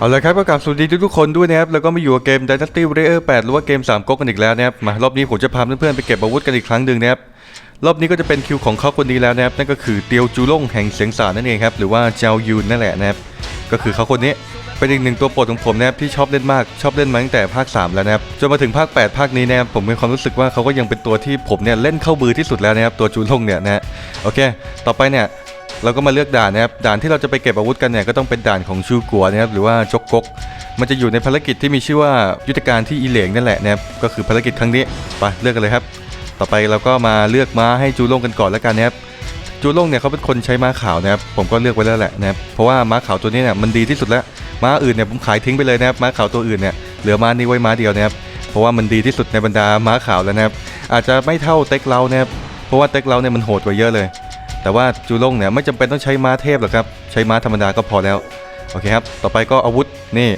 เอาละครับก็กลับสวัสดีทุกๆคนด้วยนะครับแล้วก็มาอยู่กับเกม Dynasty Warrior 8 หรือว่าเกม 3ก๊กกันอีกแล้วนะครับมารอบนี้ผมจะพาเพื่อนๆไปเก็บอาวุธกันอีกครั้งหนึ่งนะครับรอบนี้ก็จะเป็นคิวของเขาคนนี้แล้วนะครับนั่นก็คือเตียวจูล่งแห่งเสียงสารนั่นเองครับหรือว่าเจ้ายูนนั่นแหละนะครับก็คือเขาคนนี้เป็นอีกหนึ่งตัวโปรดของผมนะครับที่ชอบเล่นมากชอบเล่นมาตั้งแต่ภาค 3 แล้วนะครับจนมาถึงภาค 8 ภาคนี้นะครับผมมีความรู้สึกว่าเขาก็ยังเป็นตัวที่ผมเนี่ยเล่นเข้ามือที่สุดแล้วนะครับตัวจูล่งเนี่ยนะโอเค ต่อไปเนี่ย เราก็มาเลือกด่านนะครับด่านที่เราจะไปเก็บอาวุธกันเนี่ยก็ต้องเป็นด่านของชูกัวนะครับหรือว่าจกกก มันจะอยู่ในภารกิจที่มีชื่อว่ายุทธการที่อีเหลงนั่นแหละนะครับก็คือภารกิจครั้งนี้ไปเลือกกันเลยครับ ต่อไปเราก็มาเลือกม้าให้จูโล่งกันก่อนแล้วกันนะครับจูโล่งเนี่ยเขาเป็นคนใช้ม้าขาวนะครับผมก็เลือกไว้แล้วแหละนะครับเพราะว่าม้าขาวตัวนี้เนี่ยมันดีที่สุดแล้วม้าอื่นเนี่ยผมขายทิ้งไปเลยนะครับม้าขาวตัวอื่นเนี่ยเหลือม้านี้ไว้ม้าเดียวนะครับเพราะว่ามันดีที่สุดในบรรดาม้าขาวแล้วนะครับอาจจะไม่เท่าเต็กเรานะครับเพราะว่าเต็กเราเนี่ยมันโหดกว่าเยอะเลย แต่ว่าจูล่งเนี่ยไม่จำเป็นต้องใช้ม้าเทพหรอกครับ ใช้ม้าธรรมดาก็พอแล้ว โอเคครับ ต่อไปก็อาวุธนี่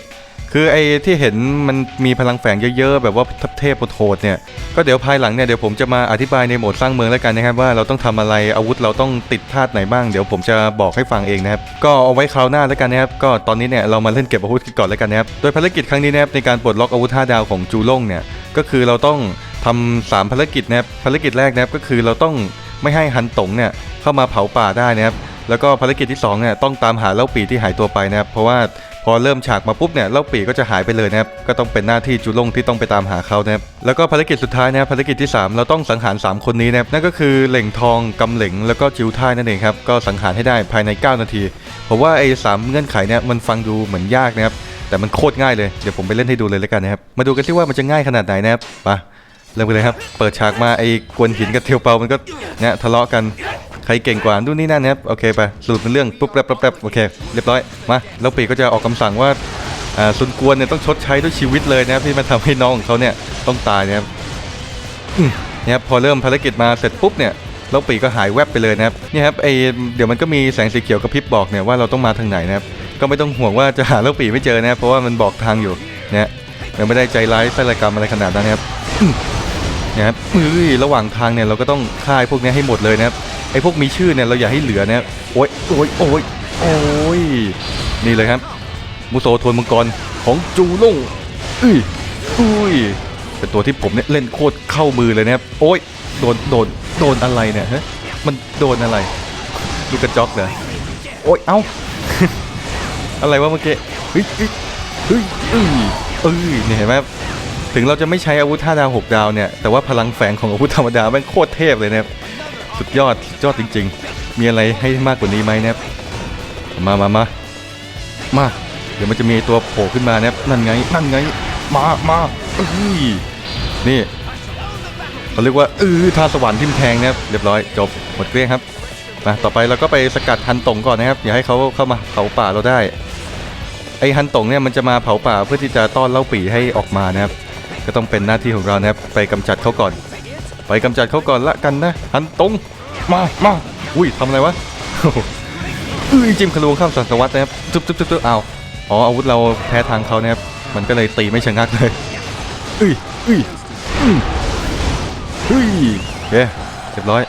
คือไอ้ที่เห็นมันมีพลังแฝงเยอะๆ แบบว่าเทพโหดเนี่ย ก็เดี๋ยวภายหลังเนี่ยเดี๋ยวผมจะมาอธิบายในโหมดสร้างเมืองแล้วกันนะครับว่าเราต้องทำอะไรอาวุธเราต้องติดธาตุไหนบ้าง เดี๋ยวผมจะบอกให้ฟังเองนะครับ ก็เอาไว้คราวหน้าแล้วกันนะครับ ก็ตอนนี้เนี่ยเรามาเล่นเก็บอาวุธกันก่อนแล้วกันนะครับ โดยภารกิจครั้งนี้นะครับในการปลดล็อกอาวุธ5ดาวของจูล่งเนี่ยก็คือเราต้องทำสามภารกิจนะครับภารกิจแรกนะครับก็คือเราต้องไม่ให้ฮันตงเนี่ย เข้ามาเผาป่าได้นะครับแล้วก็ภารกิจที่2เนี่ยต้องตามหาเล่าปีที่หายตัวไปนะครับเพราะว่าพอเริ่มฉากมาปุ๊บเนี่ยเล่าปีก็จะหายไปเลยนะครับก็ต้องเป็นหน้าที่จูล่งที่ต้องไปตามหาเขานะครับแล้วก็ภารกิจสุดท้ายนะครับภารกิจที่ 3 เราต้องสังหาร 3 คนนี้นะครับนั่นก็คือเหล่งทองกำเหล่งแล้วก็จิวท่ายนั่นเองครับก็สังหารให้ได้ภายใน 9 นาทีผมว่าไอ้สามเงื่อนไขเนี่ยมันฟังดูเหมือนยากนะครับแต่มันโคตรง่ายเลยเดี๋ยวผมไปเล่นให้ดูเลยแล้วกันนะครับมาดูกันที่ว่ามันจะง่ายขนาดไหนนะครับไปเริ่มกันเลยครับ เปิดฉากมาไอ้กวนหินกับเทียวเปามันก็เนี่ยทะเลาะกัน ใครเก่งกว่านู่นนี่นั่นนะครับโอเคไปสรุปเป็นเรื่องปุ๊บแป๊บแป๊บแป๊บโอเคเรียบร้อยมาแล้วปีก็จะออกคำสั่งว่าอ่าซุนกวนเนี่ยต้องชดใช้ด้วยชีวิตเลยนะครับที่มันทำให้น้องของเขาเนี่ยต้องตายนะครับอืมเนี่ยครับพอเริ่มภารกิจมาเสร็จปุ๊บเนี่ยแล้วปีก็หายแวบไปเลยนะครับนี่ครับไอเดี๋ยวมันก็มีแสงสีเขียวกระพริบบอกเนี่ยว่าเราต้องมาทางไหนนะครับก็ไม่ต้องห่วงว่าจะหาเล่าปีไม่เจอนะครับเพราะว่ามันบอกทางอยู่นะยังไม่ได้ใจร้ายไส้ระกรรมอะไรขนาดนั้นนะครับนะครับเอ้ยระหว่างทางเนี่ยเราก็ต้องฆ่าพวกนี้ให้หมดเลยนะครับ ไอ้พวกมีชื่อเนี่ยเราอย่าให้เหลือนะครับโอ้ยโอ้ยโอ้ยโอ้ยนี่เลยครับ มุโซทวนมังกรของจูล่งอุ้ยอุ้ยเป็นตัวที่ผมเนี่ยเล่นโคตรเข้ามือเลยนะครับโอ้ยโดนโดนโดนอะไรเนี่ยฮะมันโดนอะไรลูกกระจอกเหรอโอ้ยเอ้าอะไรวะเมื่อกี้เฮ้ยเฮ้ยเฮ้ยเอ้ยเอ้ยเนี่ยเห็นไหมถึงเราจะไม่ใช้อาวุธ5ดาว6ดาวเนี่ยแต่ว่าพลังแฝงของอาวุธธรรมดาแม่งโคตรเทพเลยนะครับ สุดยอดยอดจริง ๆ มีอะไรให้มากกว่านี้ไหมนะครับมามามามา เดี๋ยวมันจะมีตัวโผล่ขึ้นมานะครับนั่นไง นั่นไง มามาเอ้ยนี่เขาเรียกว่าเออท่าสวรรค์ทิมแทงนะครับเรียบร้อยจบหมดเกลี้ยงครับมาต่อไปเราก็ไปสกัดฮันตงก่อนนะครับ อย่าให้เขาเข้ามาเผาป่าเราได้ ไอฮันตงเนี่ยมันจะมาเผาป่าเพื่อที่จะต้อนเล่าปีให้ออกมานะครับ ก็ต้องเป็นหน้าที่ของเรานะครับ ไปกำจัดเขาก่อน ไปกำจัดเขาก่อนละกันนะฮันตงมามาอุ้ยทำอะไรวะเอ้ยจิ้มขลวงข้ามสังสวัสดนะครับจุ๊บจุ๊บจุ๊บจุ๊บอ้าวอ๋ออาวุธเราแพ้ทางเขานะครับมันก็เลยตีไม่ชะงักเลยเอ้ยเอ้ยอืมเฮ้ยโอเคเรียบร้อย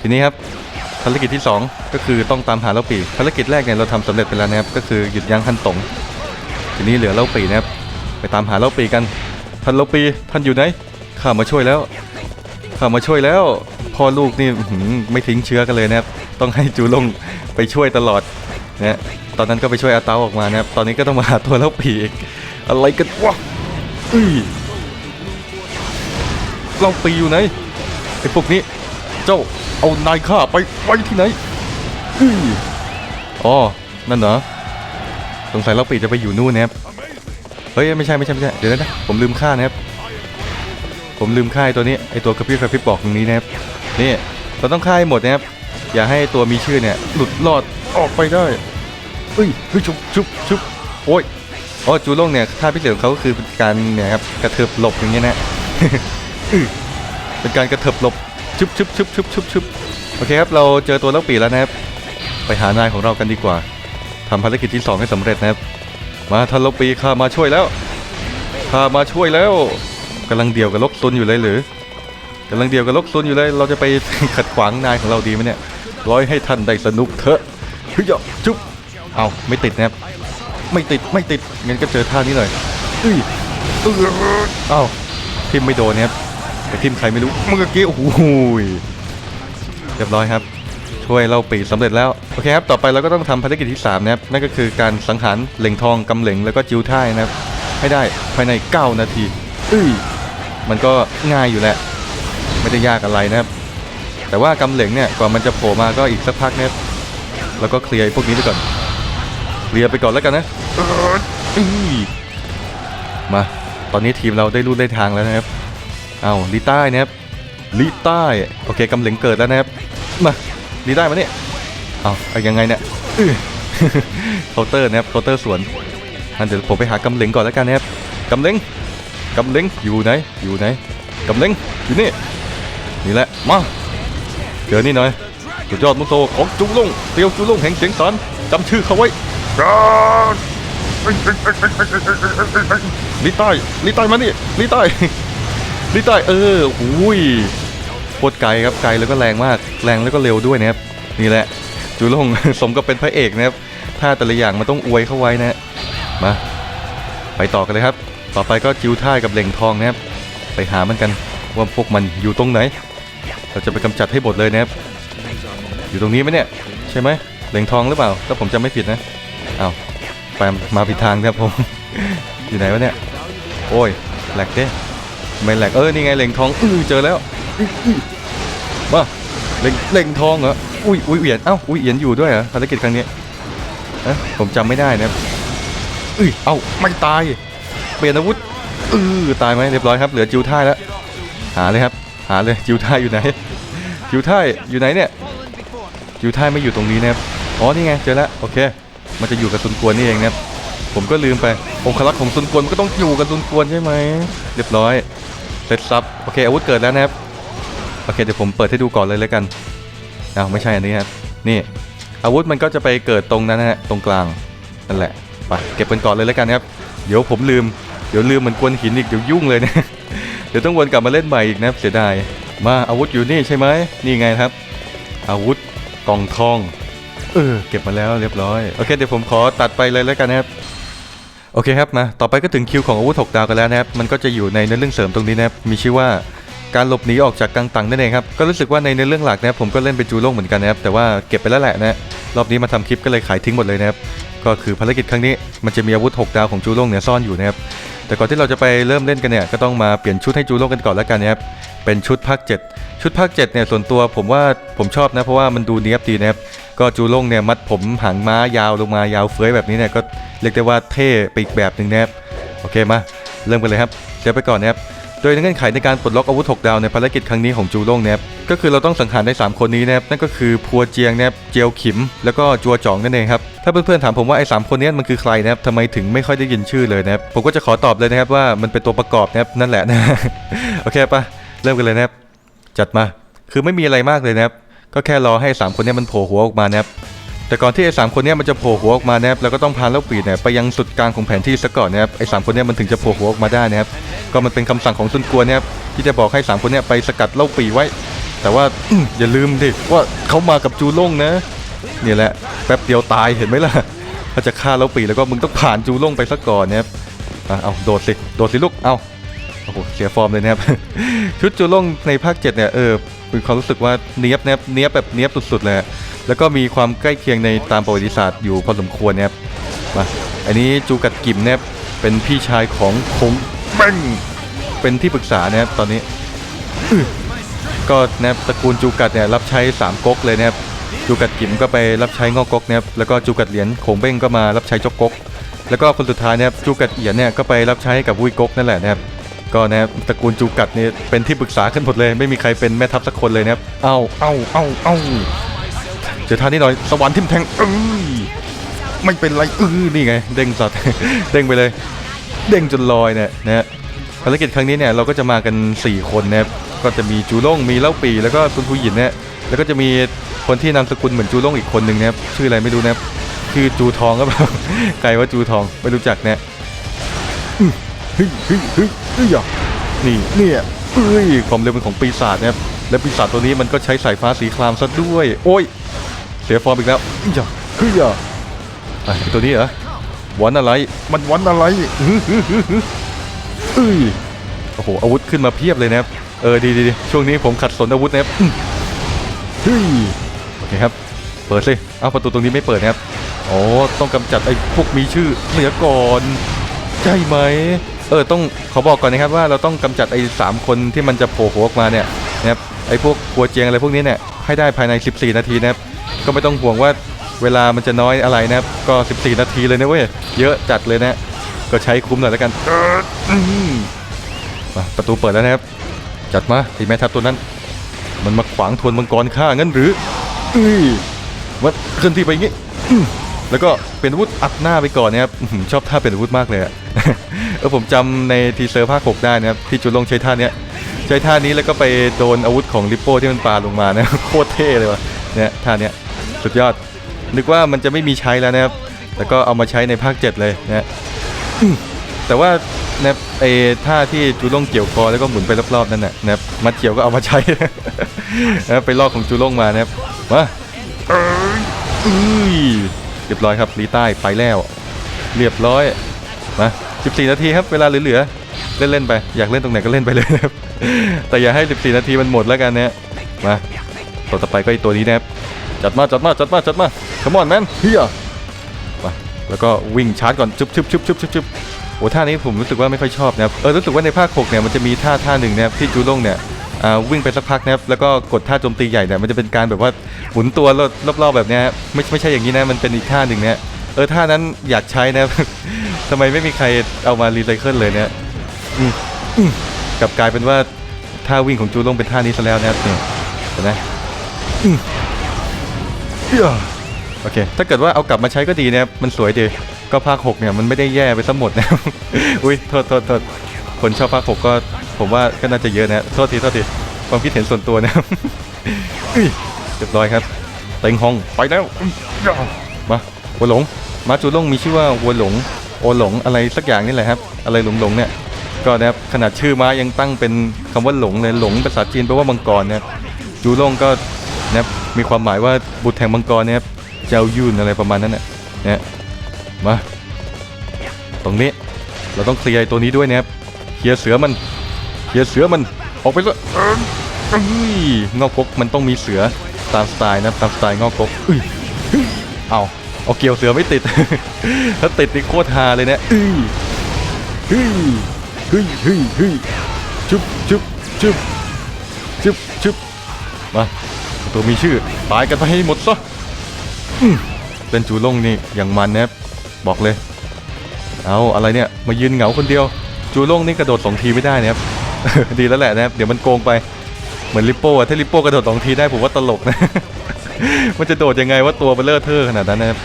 ทีนี้ครับภารกิจที่ 2 ก็คือต้องตามหาเล่าปีภารกิจแรกเนี่ยเราทำสำเร็จไปแล้วนะครับก็คือหยุดยั้งฮันตงทีนี้เหลือเล่าปีนะครับไปตามหาเล่าปีกันท่านเล่าปีท่านอยู่ไหนข้ามาช่วยแล้ว ข้ามาช่วยแล้วพ่อลูกนี่ไม่ทิ้งเชื้อกันเลยนะครับ ต้องให้จูลงไปช่วยตลอดนะตอนนั้นก็ไปช่วยอาเตาออกมานะครับ ตอนนี้ก็ต้องมาหาตัวเล่าปีอีกอะไรกันวะอุ้เล่าปีอยู่ไหนไอ้พวกนี้ เจ้าเอานายข้าไปไว้ที่ไหนอุ้อ๋อนั่นเหรอสงสัยเล่าปีจะไปอยู่นู่นนะครับเฮ้ยไม่ใช่ไม่ใช่ไม่ใช่เดี๋ยวนะผมลืมค่านะครับ ผมลืมค่ายตัวนี้ไอตัวกระพริบกระพริบบอกตรงนี้นะครับนี่เราต้องค่ายหมดนะครับอย่าให้ตัวมีชื่อเนี่ยหลุดรอดออกไปได้เอ้ยเฮ้ยชุบชุบชุบโอ้ยอ๋อจูโล่งเนี่ยท่าพิเศษของเขาก็คือการเนี่ยครับกระเถิบหลบอย่างเงี้ยนะเป็นการกระเถิบหลบชุบชุบชุบชุบชุบชุบโอเคครับเราเจอตัวเล่าปีแล้วนะครับ ไปหานายของเรากันดีกว่าทำภารกิจที่สองให้สำเร็จนะครับ มาท่านเล่าปีข้ามาช่วยแล้วข้ามาช่วยแล้ว กำลังเดี่ยวกับลกซุนอยู่เลยหรือกำลังเดี่ยวกับลกซุนอยู่เลย เราจะไปขัดขวางนายของเราดีไหมเนี่ยร้อยให้ท่านได้สนุกเถอะเฮ้ยจุ๊บเอาไม่ติดนะครับไม่ติดไม่ติดงั้นก็เจอท่านี้หน่อยเอ้ยเออเอ้าทิมไม่โดนนะครับแต่ทิมใครไม่รู้เมื่อกี้โอ้โหเรียบร้อยครับช่วยเราปีสำเร็จแล้วโอเคครับต่อไปเราก็ต้องทำภารกิจที่3นะครับนั่นก็คือการสังหารเหล่งทองกำเหล่งแล้วก็จิวท่ายนะครับให้ได้ภายใน 9 นาทีเอ้ย มันก็ง่ายอยู่แหละ ไม่ได้ยากอะไรนะครับ แต่ว่ากำเหล่งเนี่ยก่อนมันจะโผล่มาก็อีกสักพักนะครับแล้วก็เคลียร์พวกนี้ไปก่อน เคลียร์ไปก่อนแล้วกันนะเอ้ยมา ตอนนี้ทีมเราได้รูดได้ทางแล้วนะครับ เอาลีใต้นะครับลีใต้โอเคกำเหล่งเกิดแล้วนะครับ มาลีใต้มาเนี่ยเอาเอายังไงเนี่ยอื้อ เคาน์เตอร์นะครับเคาน์เตอร์สวนอันเดี๋ยวผมไปหากำเหล่งก่อนแล้วกันนะครับกำเหล่ง กำเหล่งอยู่ไหน อยู่ไหนกำเหล่งอยู่นี่ นี่แหละ มา เจอนี่หน่อยสุดยอดมุโตของจุลุงเตียวจุลุงแห่งเสียงสารจำชื่อเขาไว้ลีใต้ลีใต้มานี่ลีใต้ลีใต้เออหูยโคตรไกลครับไกลแล้วก็แรงมาก แรงแล้วก็เร็วด้วยนะครับ นี่แหละ จุลงสมกับเป็นพระเอกนะครับ ถ้าแต่ละอย่างมันต้องอวยเข้าไว้นะฮะมา ไปต่อกันเลยครับ ต่อไปก็จิวท่ายกับเหล่งทองนะครับ ไปหามันกันว่าพวกมันอยู่ตรงไหน เราจะไปกำจัดให้หมดเลยนะครับ อยู่ตรงนี้ไหมเนี่ย ใช่ไหมเหล่งทองหรือเปล่า ถ้าผมจำไม่ผิดนะเอาไปมาผิดทางครับผม อยู่ไหนวะเนี่ย โอ้ยแหลกเด้ไม่แหลกเออนี่ไงเหล่งทองอื้อเจอแล้วมาเหล่งเหล่งทองเหรอ อุ้ยอุ้ยเหวียน เอ้า อุ้ยเหวียนอยู่ด้วยเหรอภารกิจครั้งนี้เอะผมจำไม่ได้นะอุ้ย เอ้า ไม่ตาย ปลี่ยนอาวุธอือตายไหมเรียบร้อยครับเหลือจิวท่ายแล้วหาเลยครับ หาเลยจิวท่ายอยู่ไหนจิวท่ายอยู่ไหนเนี่ยจิวท่ายไม่อยู่ตรงนี้นะครับอ๋อนี่ไงเจอแล้วโอเค มันจะอยู่กับซุนกวนนี่เองนะครับผมก็ลืมไปองคลักษ์ของซุนกวนมันก็ต้องอยู่กับซุนกวนใช่ไหมเรียบร้อยเสร็จซับโอเคอาวุธเกิดแล้วนะครับโอเคเดี๋ยวผมเปิดให้ดูก่อนเลยแล้วกันอ้าวไม่ใช่อันนี้ครับนี่ อาวุธมันก็จะไปเกิดตรงนั้นนะฮะตรงกลางนั่นแหละไปเก็บกันก่อนเลยแล้วกันครับ เดี๋ยวผมลืม เดี๋ยวลืมเหมือนกวนหินอีกเดี๋ยวยุ่งเลยนะ เดี๋ยวต้องวนกลับมาเล่นใหม่อีกนะครับเสียดาย มาอาวุธอยู่นี่ใช่ไหมนี่ไงครับ อาวุธกล่องทอง เออเก็บมาแล้วเรียบร้อย โอเคเดี๋ยวผมขอตัดไปเลยแล้วกันนะครับโอเคครับมาต่อไปก็ถึงคิวของอาวุธ6ดาวกันแล้วนะครับมันก็จะอยู่ในเนื้อเรื่องเสริมตรงนี้นะครับมีชื่อว่าการหลบหนีออกจากกังตังนั่นเองครับก็รู้สึกว่าในเนื้อเรื่องหลักนะครับผมก็เล่นเป็นจูโล่งเหมือนกันนะครับแต่ว่าเก็บไปแล้วแหละนะรอบนี้มาทำคลิปก็เลยขายทิ้งหมดเลยนะครับก็คือภารกิจครั้งนี้มันจะมีอาวุธ 6 ดาวของจูโล่งเนี่ยซ่อนอยู่นะครับ แต่ก่อนที่เราจะไปเริ่มเล่นกันเนี่ยก็ต้องมาเปลี่ยนชุดให้จูโล่งกันก่อนแล้วกันนะครับเป็นชุดภาค7ชุดภาค7เนี่ยส่วนตัวผมว่าผมชอบนะเพราะว่ามันดูเนียบดีนะครับก็จูโล่งเนี่ยมัดผมหางม้ายาวลงมายาวเฟ้ยแบบนี้เนี่ยก็เรียกได้ว่าเท่ไปอีกแบบหนึ่งนะครับโอเคมาเริ่มกันเลยครับเดี๋ยวไปก่อนนะครับ โดยเงื่อนไขในการปลดล็อกอาวุธ6ดาวในภารกิจครั้งนี้ของจูโล่งนบก็คือเราต้องสังหารได้ 3 คนนี้นะครับนั่นก็คือพัวเจียงนะครับเจียวขิม แล้วก็จัวจ่องนั่นเองครับถ้าเพื่อนๆถามผมว่าไอ้สามคนนี้มันคือใครนะครับทำไมถึงไม่ค่อยได้ยินชื่อเลยนะครับผมก็จะขอตอบเลยนะครับว่ามันเป็นตัวประกอบนะครับนั่นแหละนะโอเคปะเริ่มกันเลยนะครับจัดมาคือไม่มีอะไรมากเลยนะครับก็แค่รอให้สามคนนี้มันโผล่หัวออกมานะครับ แต่ก่อนที่ไอ้สามคนเนี้ยมันจะโผล่หัวออกมานะครับเราก็ต้องพาเล่าปีดเนี่ยไปยังสุดกลางของแผนที่ซะก่อนนะครับไอ้สามคนเนี้ยมันถึงจะโผล่หัวออกมาได้นะครับก็มันเป็นคำสั่งของซุนกวนนะครับที่จะบอกให้สามคนเนี้ยไปสกัดเล่าปีไว้ แต่ว่าอย่าลืมดิว่าเขามากับจูล่งนะเนี่ยแหละแป๊บเดียวตายเห็นไหมล่ะถ้าจะฆ่าเล่าปีแล้วก็มึงต้องผ่านจูล่งไปซะก่อนนะครับเอาโดดสิโดดสิลูกเอาโอ้โหเสียฟอร์มเลยนะครับชุดจูล่งในภาค7เนี่ยเออมีความรู้สึกว่าเนี้ยบนะครับเนี้ยบแบบเนี้ยบสุดๆเลย แล้วก็มีความใกล้เคียงในตามประวัติศาสตร์อยู่พอสมควรนะครับมาอันนี้จูกัดกิมเนะครับเป็นพี่ชายของคงแม่งเป็นที่ปรึกษานะครับตอนนี้ ก็นะครับตระกูลจูกัดเนี่ยรับใช้สามก๊กเลยนะครับจูกัดกิมก็ไปรับใช้งอกก๊กนะครับแล้วก็จูกัดเหรียญโขงเบ้งก็มารับใช้จกก๊กแล้วก็คนสุดท้ายนะครับจูกัดเอียนเนี่ยก็ไปรับใช้กับวุ้ยก๊กนั่นแหละนะครับก็นะครับตระกูลจูกัดเนี่ยเป็นที่ปรึกษาขึ้นหมดเลย ไม่มีใครเป็นแม่ทัพสักคนเลยนะครับเอ้าเอ้าเอ้าเอ้า เจอท่านี้หน่อยสวรรค์ทิมแทงเอ้ยไม่เป็นไรเออนี่ไง เด้งสัตว์เด้งไปเลย เด้งจนลอยเนี่ยนะฮะภารกิจครั้งนี้เนี่ยเราก็จะมากัน 4 คนนะครับก็จะมีจูล่งมีเล่าปีแล้วก็ซุนฟูหยินเนี่ยแล้วก็จะมีคนที่นามสกุลเหมือนจูล่งอีกคนหนึ่งนะครับชื่ออะไรไม่รู้นะครับคือจูทองก็เปล่าใครว่าจูทองไม่รู้จักเนี่ยเฮ้ยเฮ้ยเฮ้ยเฮ้ยอะนี่เนี่ยเอ้ยความเร็วเป็นของปีศาจนะครับและปีศาจตัวนี้มันก็ใช้สายฟ้าสีครามซะด้วย โอ้ย เสียฟอร์มอีกแล้วอีหยาคือหยาอะไอ้ตัวนี้เหรอวันอะไร มันวันอะไรอื้อหือหือหือเอ้ยโอ้โหอาวุธขึ้นมาเพียบเลยนะครับเออดีดีดีช่วงนี้ผมขัดสนอาวุธนะครับอื้อเฮ้ยโอเคครับเปิดสิเอาประตูตรงนี้ไม่เปิดนะครับอ๋อต้องกำจัดไอ้พวกมีชื่อเหนือก่อนใช่ไหมเออต้องขอบอกก่อนนะครับว่าเราต้องกำจัดไอ้สามคนที่มันจะโผล่หัวออกมาเนี่ยนะครับไอ้พวกกัวเจียงอะไรพวกนี้เนี่ยให้ได้ภายใน 14 นาทีนะครับ ก็ไม่ต้องห่วงว่าเวลามันจะน้อยอะไรนะครับ ก็ 14 นาทีเลยนะเว้ย เยอะจัดเลยนะ ก็ใช้คุ้มหน่อยแล้วกันมาประตูเปิดแล้วนะครับ จัดมาไอ้แม่ทัพตัวนั้น มันมาขวางทวนมังกรข้างั้นหรือวัดเคลื่อนที่ไปอย่างงี้แล้วก็เป็นอาวุธอัดหน้าไปก่อนนะครับชอบท่าเป็นอาวุธมากเลยอะเออผมจำในทีเซอร์ภาค6ได้นะครับที่จุดลงใช้ท่าเนี้ยใช้ท่านี้แล้วก็ไปโดนอาวุธของลิปโป้ที่มันปาลงมานะโคตรเท่เลยวะเนี่ยท่าเนี้ย สุดยอด นึกว่ามันจะไม่มีใช้แล้วนะครับ แต่ก็เอามาใช้ในภาค 7 เลยนะแต่ว่านะครับไอ้ท่าที่จูลงเกี่ยวคอแล้วก็หมุนไปรอบๆนั่นน่ะนะครับมัดเกี่ยวก็เอามาใช้นะไปลอกของจูลงมานะครับมาเอ้ยอุ้ยเรียบร้อยครับลีใต้ไปแล้ว เรียบร้อยมา14 นาทีครับเวลาเหลือๆเล่นๆไปอยากเล่นตรงไหนก็เล่นไปเลยนะครับแต่อย่าให้ 14 นาทีมันหมดแล้วกันนะมาตัวต่อไปก็ไอตัวนี้นะครับ จัดมาจัดมาจัดมาจัดมา come on man เฮียมาแล้วก็วิ่งชาร์จก่อนชุบชุบชุบชุบชุบชุบโอ้ท่านี้ผมรู้สึกว่าไม่ค่อยชอบนะครับเออรู้สึกว่าในภาค6เนี่ยมันจะมีท่าท่าหนึ่งนะครับที่จูลงเนี่ยอ่าวิ่งไปสักพักนะครับแล้วก็กดท่าโจมตีใหญ่เนี่ยมันจะเป็นการแบบว่าหมุนตัวรอบๆแบบเนี้ยครับไม่ไม่ใช่อย่างนี้นะมันเป็นอีกท่าหนึ่งเนี่ยเออท่านั้นอยากใช้นะครับทำไมไม่มีใครเอามารีไซเคิลเลยเนี่ยอืมอืมกลับกลายเป็นว่าท่าวิ่งของจูลงเป็นท่านี้ซะแล้วนะครับเนี่ยเห็นไหมอืมเอี้ย โอเค ถ้าเกิดว่าเอากลับมาใช้ก็ดีนะครับ มันสวยดี ก็ภาค6เนี่ยมันไม่ได้แย่ไปซะหมดนะอุ้ยโทษโทษโทษคนชอบภาค6ก็ผมว่าก็น่าจะเยอะนะ โทษทีโทษที ความคิดเห็นส่วนตัวนะครับเรียบร้อยครับเต็งฮองไปแล้ว มาวัวหลง มาจูลงมีชื่อว่าวัวหลง โอหลงอะไรสักอย่างนี่แหละครับ อะไรหลงหลงเนี่ย ก็นะครับขนาดชื่อมายังตั้งเป็นคำว่าหลงเลยหลงภาษาจีนแปลว่ามังกรนะครับจูลงก็นะครับ มีความหมายว่าบุตรแห่งมังกรนะครับเจ้ายุ่นอะไรประมาณนั้นน่ะเนี่ยมาตรงนี้เราต้องเคลียร์ตัวนี้ด้วยนะครับเคลียร์เสือมันเคลียร์เสือมันออกไปเลยเอ้ยงอกกมันต้องมีเสือตามสไตล์นะตามสไตล์งอกกเอ้ยเฮ้ยเอาเอาเกี่ยวเสือไม่ติด ถ้าติดนี่โคตรฮาเลยเนี่ยเอ้ยเฮ้ยเฮ้ยเฮ้ยเฮ้ยชุบชุบชุบชุบชุบมา ตัวมีชื่อ ตายกันไปให้หมดซะเป็นจูลงนี่อย่างมันนะครับบอกเลย เอาอะไรเนี่ย มายืนเหงาคนเดียว จูล่งนี่กระโดดสองทีไม่ได้นะครับ ดีแล้วแหละนะครับเดี๋ยวมันโกงไป เหมือนลิปโป้อะถ้าลิปโป้กระโดดสองทีได้ผมว่าตลกนะ มันจะโดดยังไงว่าตัวเบลเลอร์เทอร์ขนาดนั้นนะครับ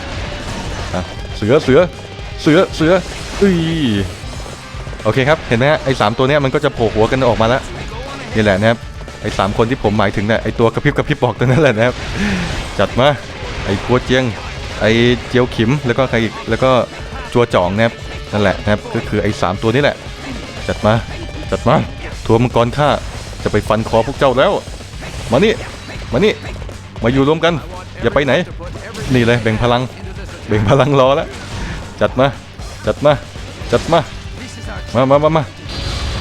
เสือเสือเสือเสืออุ้ยโอเคครับ เห็นไหมฮะไอ้สามตัวเนี้ยมันก็จะโผล่หัวกันออกมาแล้วนี่แหละนะครับ ไอ้สามคนที่ผมหมายถึงเนี่ยไอ้ตัวกระพริบกระพริบบอกตัวนั้นแหละนะครับ จัดมาไอ้กัวเจียง ไอ้เจียวขิมแล้วก็ใครอีกแล้วก็จัวจ่องนะครับนั่นแหละนะครับก็คือไอ้สามตัวนี้แหละ จัดมาจัดมาทัวร์มังกรข้าจะไปฟันคอพวกเจ้าแล้ว มานี่มานี่มาอยู่รวมกัน อย่าไปไหน นี่เลยแบ่งพลังแบ่งพลังรอแล้ว จัดมา จัดมา จัดมา มามามามา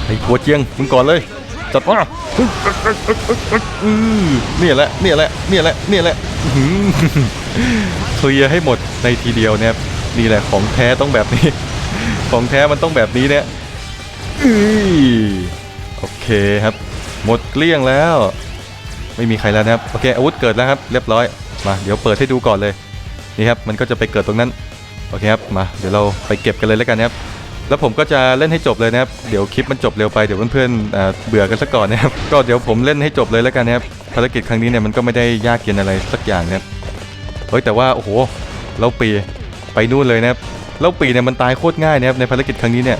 ไอ้กัวเจียงมึงก่อนเลย จัดมาอือเนี่ยแหละเนี่ยแหละเนี่ยแหละเนี่ยแหละเคลียร์ให้หมดในทีเดียวเนี่ยครับนี่แหละของแท้ต้องแบบนี้ ของแท้มันต้องแบบนี้เนี่ยอือโอเคครับ หมดเกลี้ยงแล้ว ไม่มีใครแล้วนะครับโอเคอาวุธเกิดแล้วครับ เรียบร้อยมาเดี๋ยวเปิดให้ดูก่อนเลยนี่ครับมันก็จะไปเกิดตรงนั้นโอเคครับมาเดี๋ยวเราไปเก็บกันเลยแล้วกันนะครับ แล้วผมก็จะเล่นให้จบเลยนะครับ เดี๋ยวคลิปมันจบเร็วไปเดี๋ยวเพื่อนๆอ่าเบื่อกันซะก่อนนะครับ ก็เดี๋ยวผมเล่นให้จบเลยแล้วกันนะครับ ภารกิจครั้งนี้เนี่ยมันก็ไม่ได้ยากเย็นอะไรสักอย่างนะครับ เฮ้ยแต่ว่าโอ้โหเราปีไปนู่นเลยนะครับเราปีเนี่ยมันตายโคตรง่ายนะครับในภารกิจครั้งนี้เนี่ย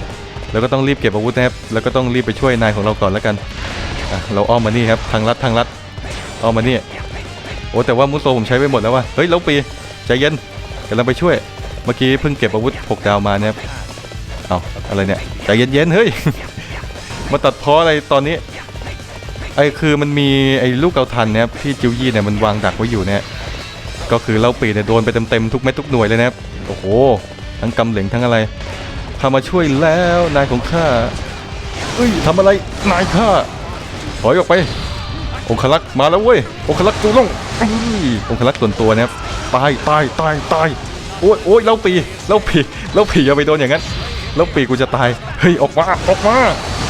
เราก็ต้องรีบเก็บอาวุธนะครับแล้วก็ต้องรีบไปช่วยนายของเราก่อนแล้วกันอะเราอ้อมมานี่ครับทางลัดทางลัดอ้อมมานี่โอ้แต่ว่ามุโซผมใช้ไปหมดแล้วว่ะเฮ้ยเราปีใจเย็นกำลังไปช่วย เมื่อกี้เพิ่งเก็บอาวุธหกดาวมาเนี่ยครับ เอาอะไรเนี่ยใจเย็นๆเฮ้ย มาตัดพ้ออะไรตอนนี้ไอ้คือมันมีไอ้ลูกเกาทันนะครับที่จิวยี่เนี่ยมันวางดักไว้อยู่เนี่ยก็คือเล่าปีเนี่ยโดนไปเต็มๆทุกเม็ดทุกหน่วยเลยนะครับโอ้โห ทั้งกำเหลงทั้งอะไรข้ามาช่วยแล้วนายของข้าเอ้ยทำอะไรนายข้าถอยออกไปองคลักษ์มาแล้วเว้ยองคลักษ์จูลงอื้อองคลักษ์ส่วนตัวนะครับตายตายตายตายโอ้ยโอ้ยเล่าปีเล่าปีเล่าปีอย่าไปโดนอย่างนั้น เล่าปีกูจะตาย เฮ้ย ออกมา ออกมา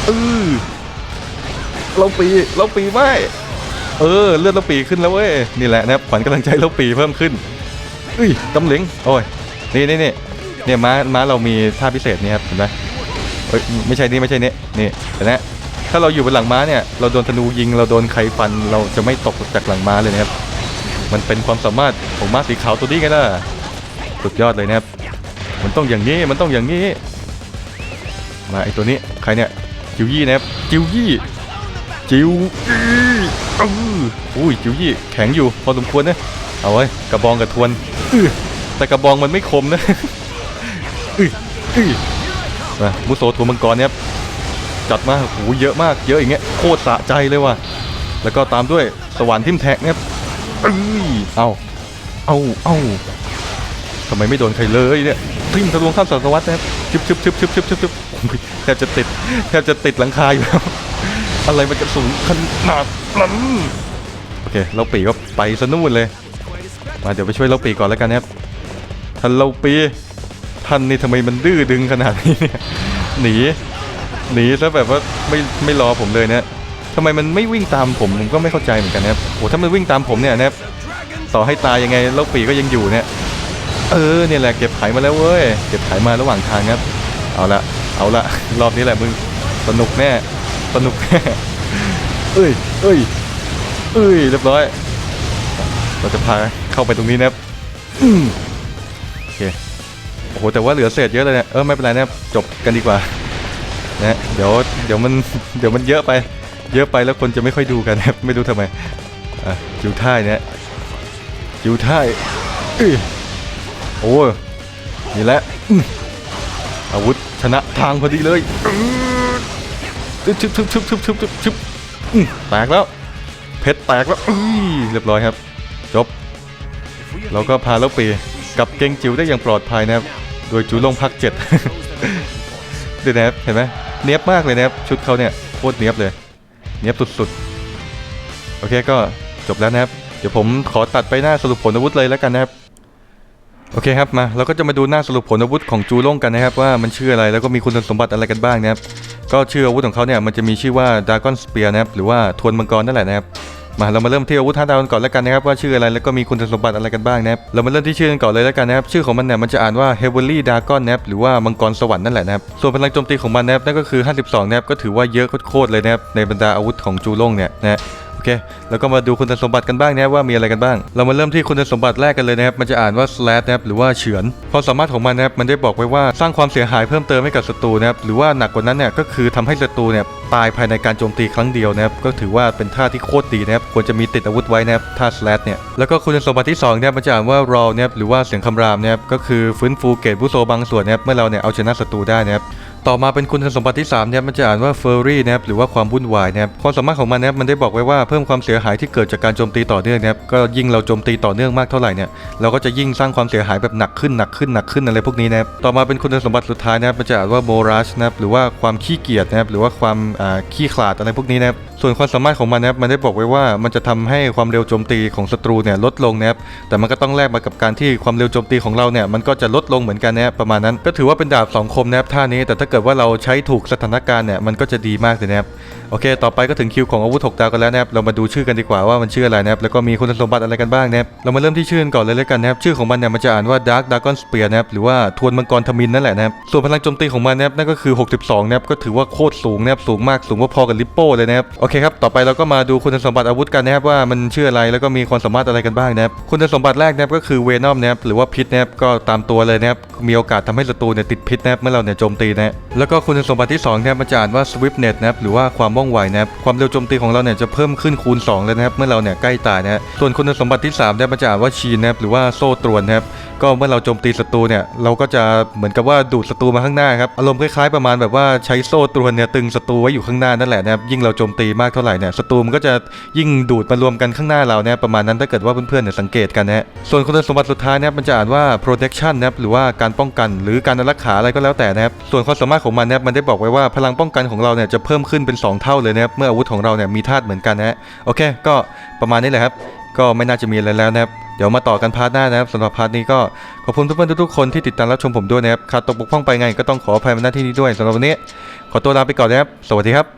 เออเล่าปีเล่าปีไม่เออ เลือดเล่าปีขึ้นแล้วเว้ย นี่แหละนะครับขวัญกำลังใจเล่าปีเพิ่มขึ้นเอ้ยกำเหลงโอ้ย นี่นี่นี่เนี่ยม้าม้าเรามีท่าพิเศษนี่ครับ เห็นไหมเอ้ย ไม่ใช่นี่ไม่ใช่นี่นี่เห็นไหมถ้าเราอยู่บนหลังม้าเนี่ย เราโดนธนูยิง เราโดนใครฟัน เราจะไม่ตกจากหลังม้าเลยนะครับ มันเป็นความสามารถของม้าสีขาวตัวนี้ไงล่ะ สุดยอดเลยนะครับ มันต้องอย่างนี้ มันต้องอย่างนี้ มาไอตัวนี้ใครเนี่ยจิวยี่นะครับจิวยี่จิวยี่อื้ออุ้ยจิวยี่แข็งอยู่พอสมควรนะเอาไว้กระบองกระทวนแต่กระบองมันไม่คมนะอืออือมามุโซทัวมังกรเนี่ยจัดมาโอ้โหเยอะมากเยอะอย่างเงี้ยโคตรสะใจเลยว่ะแล้วก็ตามด้วยสวรรค์ทิมแท็กเนี่ยอื้อเอาเอาเอาทำไมไม่โดนใครเลยเนี่ยทิมทะลวงข้ามศตวรรษนะครับ ชึบชึบชึบชึบชึบชึบชึบแทบจะติดแทบจะติดหลังคาอยู่แล้วอะไรมันจะสูงขนาดนั้นโอเคเราปีก็ไปสนู่นเลย มาเดี๋ยวไปช่วยเราปีก่อนแล้วกันนะครับท่านเราปีท่านนี่ทำไมมันดื้อดึงขนาดนี้เนี่ยหนีหนีซะแบบว่าไม่ไม่รอผมเลยเนี่ยทำไมมันไม่วิ่งตามผมผมก็ไม่เข้าใจเหมือนกันนะครับโอ้ถ้ามันวิ่งตามผมเนี่ยนะครับต่อให้ตายยังไงเราปีก็ยังอยู่เนี่ย เออเนี่ยแหละเก็บไขมาแล้วเว้ยเก็บไขมาระหว่างทางครับ เอาละเอาละรอบนี้แหละมึงสนุกแน่สนุกแน่เอ้ยเอ้ยเอ้ยเรียบร้อย เราจะพาเข้าไปตรงนี้นะครับโอเคโอ้โหแต่ว่าเหลือเศษเยอะเลยเนี่ยเออไม่เป็นไรนะจบกันดีกว่านะเดี๋ยวเดี๋ยวมันเดี๋ยวมันเยอะไป เยอะไปแล้วคนจะไม่ค่อยดูกันนะไม่รู้ทำไมอะจิวท่ายเนี่ยจิวท่ายเอ้ย โอ้นี่แหละอาวุธชนะทางพอดีเลยชึบชึบชึบชึบชึบชึบชึบแตกแล้ว เพชรแตกแล้วเรียบร้อยครับ จบ เราก็พาแล้วปีกับเก่งจิ๋วได้อย่างปลอดภัยนะครับ โดยจูลงพักเจ็ดดูนะครับเห็นไหมเนี้ยบมากเลยนะครับ ชุดเขาเนี่ยโคตรเนี้ยบเลย เนี้ยบสุดๆ โอเคก็จบแล้วนะครับ เดี๋ยวผมขอตัดไปหน้าสรุปผลอาวุธเลยแล้วกันนะครับ โอเคครับมาเราก็จะมาดูหน้าสรุปผลอาวุธของจูลงกันนะครับว่ามันชื่ออะไรแล้วก็มีคุณสมบัติอะไรกันบ้างนะครับก็ชื่ออาวุธของเขาเนี่ยมันจะมีชื่อว่า Dragon Spear นะครับหรือว่าทวนมังกรนั่นแหละนะครับมาเรามาเริ่มที่อาวุธท่าดาวกันก่อนแล้วกันนะครับว่าชื่ออะไรแล้วก็มีคุณสมบัติอะไรกันบ้างนะครับเรามาเริ่มที่ชื่อกันก่อนเลยแล้วกันนะครับชื่อของมันเนี่ยมันจะอ่านว่า Heavenly Dragon นะครับหรือว่ามังกรสวรรค์นั่นแหละนะครับส่วนพลังโจมตีของมันนะครับนั่นก็คือ 52นะครับก็ถือว่าเยอะโคตรเลยนะครับในบรรดาอาวุธของจูลงเนี่ยนะ โอเคแล้วก็มาดูคุณสมบัติกันบ้างนะครับว่ามีอะไรกันบ้าง เรามาเริ่มที่คุณสมบัติแรกกันเลยนะครับ มันจะอ่านว่า slash นะครับหรือว่าเฉือนความสามารถของมันนะครับมันได้บอกไว้ว่าสร้างความเสียหายเพิ่มเติมให้กับศัตรูนะครับหรือว่าหนักกว่านั้นเนี่ยก็คือทำให้ศัตรูเนี่ยตายภายในการโจมตีครั้งเดียวนะครับก็ถือว่าเป็นท่าที่โคตรดีนะครับควรจะมีติดอาวุธไว้นะครับท่า slash เนี่ยแล้วก็คุณสมบัติที่สองนะครับมันจะอ่านว่า raw นะครับหรือว่าเสียงคำรามนะครับก็คือฟื้นฟูเกรดบุโซบางส่วนนะครับเมื่อเราเนี่ยเอาชนะศัตรูได้นะครับ ต่อมาเป็นคุณสมบัติที่3เนี่ยมันจะอ่านว่า furry นะครับหรือว่าความวุ่นวายนะครับความสามารถของมันนะครับมันได้บอกไว้ว่าเพิ่มความเสียหายที่เกิดจากการโจมตีต่อเนื่องนะครับก็ยิ่งเราโจมตีต่อเนื่องมากเท่าไหร่เนี่ยเราก็จะยิ่งสร้างความเสียหายแบบหนักขึ้นหนักขึ้นหนักขึ้นอะไรพวกนี้นะครับต่อมาเป็นคุณสมบัติสุดท้ายนะครับมันจะอ่านว่า morash นะครับหรือว่าความขี้เกียจนะครับหรือว่าความขี้ขลาดอะไรพวกนี้นะครับส่วนความสามารถของมันนะครับมันได้บอกไว้ว่ามันจะทำให้ความเร็วโจมตีของศัตรูเนี่ยลดลงนะครับแต่มันก็ต้องแลกมากับการที่ความเร็วโจมตีของเราเนี่ยมันก็จะลดลงเหมือนกันนะครับประมาณนั้นก็ถือว่าเป็นดาบสองคมนะครับท่านี้แต่ถ้าเกิดิดว่าเราใช้ถูกสถานการณ์เนี่ยมันก็จะดีมากเลยนะครับโอเค ต่อไปก็ถึงคิวของอาวุธหกดาวกันแล้วนะครับเรามาดูชื่อกันดีกว่าว่ามันชื่ออะไรนะครับแล้วก็มีคุณสมบัติอะไรกันบ้างนะครับเรามาเริ่มที่ชื่อกันก่อนเลยแล้วกันนะครับชื่อของมันเนี่ยมันจะอ่านว่า Dark Dragon Spear นะครับหรือว่าทวนมังกรทมินนั่นแหละนะครับส่วนพลังโจมตีของมันนะครับนั่นก็คือ 62นะครับก็ถือว่าโคตรสูงนะครับสูงมากสูงพอๆกับลิปโป้เลยนะครับโอเคครับต่อไปเราก็มาดูคุณสมบัติอาวุธกันนะครับว่ามันชื่ออะไรแล้วก็มีความสามารถอะไรกันบ้างนะครับคุณสมบัติแรกนะครับก็คือเวนอมนะครับหรือว่าพิษนะครับก็ตามตัวเลยนะครับมีโอกาสทำให้ศัตรูเนี่ยติดพิษนะครับเมื่อเราเนี่ยโจมตีนะแล้วก็คุณสมบัติที่2นะครับมันจะอ่านว่า swiftness นะครับหรือว่าความว่องไวนะครับความเร็วโจมตีของเราเนี่ยจะเพิ่มขึ้นคูณ2เลยนะครับเมื่อเราเนี่ยใกล้ตายนะส่วนคุณสมบัติที่3เนี่ยมันจะอ่านว่า sheen นะครับหรือว่าโซ่ตรวนนะครับก็เมื่อเราโจมตีศัตรูเนี่ยเราก็จะเหมือนกับว่าดูดศัตรูมาข้างหน้าครับอารมณ์คล้ายๆประมาณแบบว่าใช้โซ่ตรวนเนี่ยตึงศัตรูไว้อยู่ข้างหน้านั่นแหละนะครับยิ่งเราโจมตีมากเท่าไหร่เนี่ยศัตรูมันก็จะยิ่งดูดมารวมกันข้างหน้าเราเนี่ยประมาณนั้นถ้าเกิดว่าเพื่อนๆเนี่ยสังเกตกันนะฮะส่วนคุณสมบัติสุดท้ายนะครับมันจะอ่านว่า protection นะครับหรือว่าการป้องกัน หรือการรักษาอะไรก็แล้วแต่นะครับส่วนความสามารถของมันนะครับมันได้บอกไว้ว่าพลังป้องกันของเราเนี่ยจะเพิ่มขึ้นเป็น 2 เท่าเลยนะครับเมื่ออาวุธของเราเนี่ยมีธาตุเหมือนกันนะโอเค ก็ประมาณนี้แหละครับ ก็ไม่น่าจะมีอะไรแล้วนะครับเดี๋ยวมาต่อกันพาร์ทหน้านะครับสำหรับพาร์ทนี้ก็ขอบคุณเพื่อนๆทุกๆคนที่ติดตามรับชมผมด้วยนะครับขาดตกบกพร่องไปไงก็ต้องขออภัยมาณที่นี้ด้วยสำหรับวันนี้ ขอตัวลาไปก่อนนะครับ สวัสดีครับ